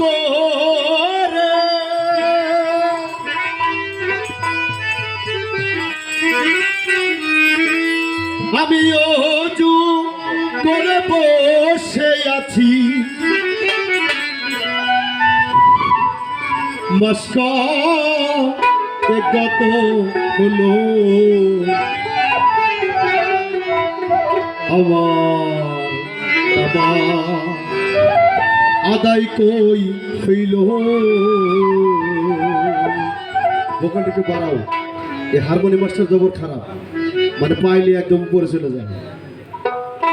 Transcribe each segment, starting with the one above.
করে। আমি অজু করে বসে আছি। মস্ক গত হলো। আমার বাবা আদায় কই হইল? ভোকালটা একটু বাড়াও। এই হারমোনিয়াম মাস্টার জবর খারাপ। মানে পাইলে একদম উপরে চলে যায়।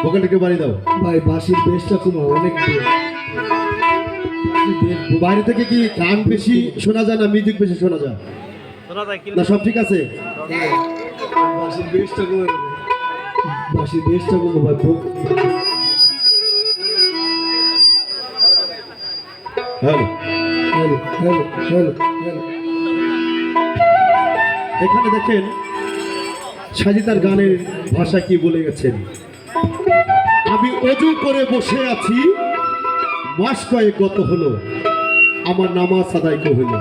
ভোকালটা একটু বাড়িয়ে দাও। ভাই বাসির বেশটা কমা অনেক। বাইরে থেকে কি গান বেশি শোনা যায় না মিউজিক বেশি শোনা যায়? না সব ঠিক আছে? বাসির বেশটা কমা বাসির বেশটা কমা ভাই হ্যালো। এখানে দেখেন সাজিতার গানের ভাষা কি বলে গেছেন? আমি অজু করে বসে আছি, মাস কয়েক গত হলো, আমার নামাজ আদায় হলো।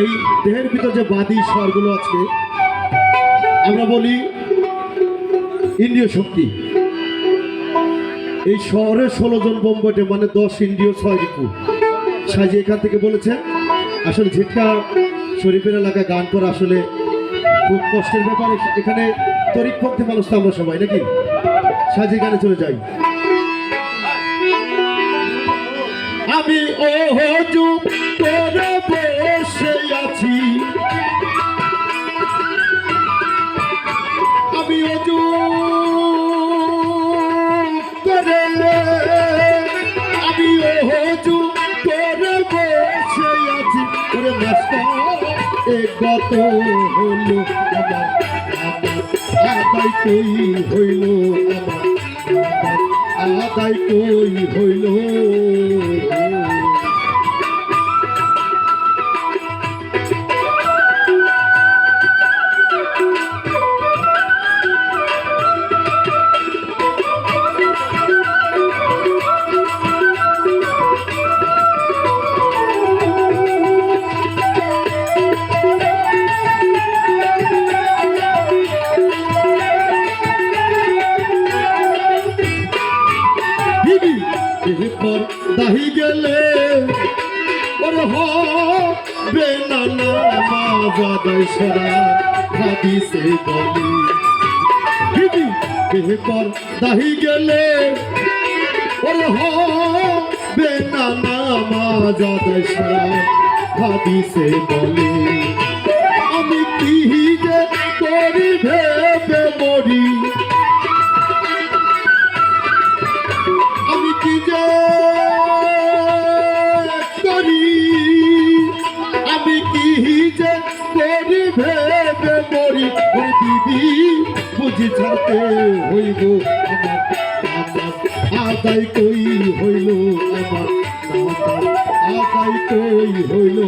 এই দেহের ভিতর যে বাদী স্বরগুলো আছে, আমরা বলি ইন্দ্রিয় শক্তি। এই শহরে ষোলো জন বোম্বটে মানে দশ ইন্দ্রিয়, ছয় রিপু। সাজি এখান থেকে বলেছেন আসলে ঝিটকা শরীফের এলাকায় গান করা আসলে খুব কষ্টের ব্যাপার। এখানে তরিক পক্ষে মানুষ তো আমরা সবাই, নাকি? সাজি গানে চলে যাই। আমি ও করে বসে গত হলো আমার আদায় কই হইল আমার আদায় কই হইল? দাহি গেলে, ওর হবে না নামাজ আদায় হাদিসে বলে। দিদি, এরপর দাহি গেলে, ওর হবে নানা নামাজ আদায় সারা হাদিসে বলে। দিদি বুঝি ছাড়তে হইব আমার আদায় কই হইল আমার আদায় কই হইল?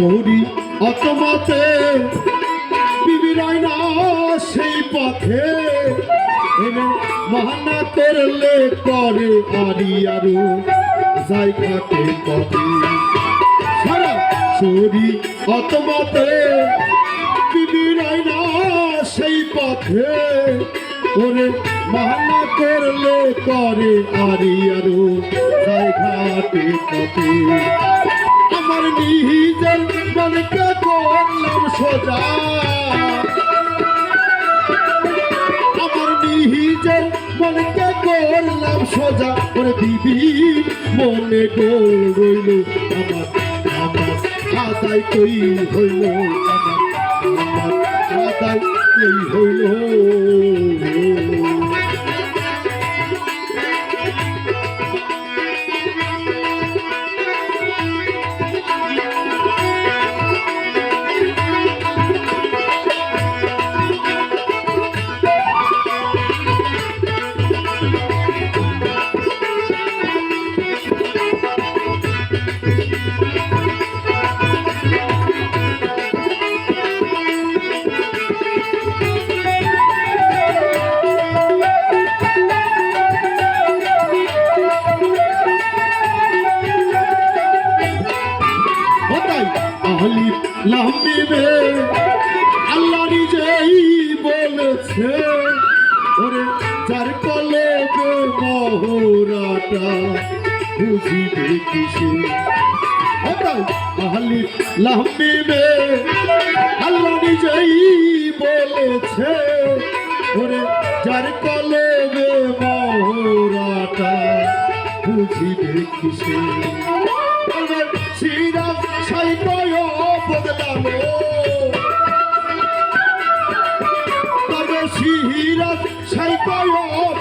শহরি অতমতে। বিবিরায় না সেই পথে এনে মাহানা করলে করে আরি আরও যাই থাকে পথে। সারা শহরি অতমতে। বিবিরায় না সেই পথে ওরে মাহানা করলে করে আরি আরও যাই ঘাটে পথে। আমার নিজের মনকে করলাম সোজা। আমার নিজের মনকে করলাম সোজা। করে দিদি, মনে গোল রইল আমার আদায় কই হইল। আহলি লাম্বিবে আল্লাহ নিজেই বলেছে, ওরে যার কলবে মহরাটা, বুঝিবে কিসে আহলি লাম্বিবে আল্লাহ নিজেই বলেছে, ওরে যার কলবে মহরাটা, বুঝিবে কিসে সিরাজ সাইকয়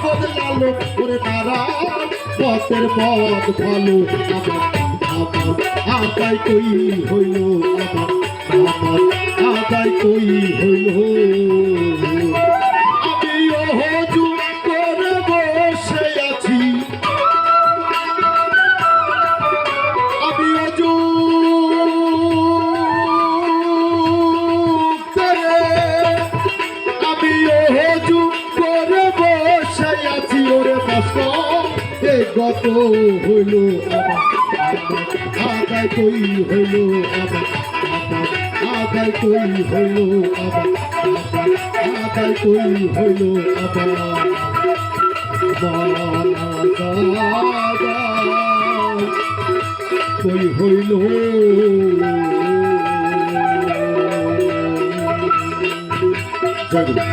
বদলালো করে তারা পথের পথ ভালো আমার আদায় কই হইল আমার আমার আদায় কই হইল গত হইল আদায় কই হইল আদায় কই হইল আদায় কই হইল আমার হইল? জয়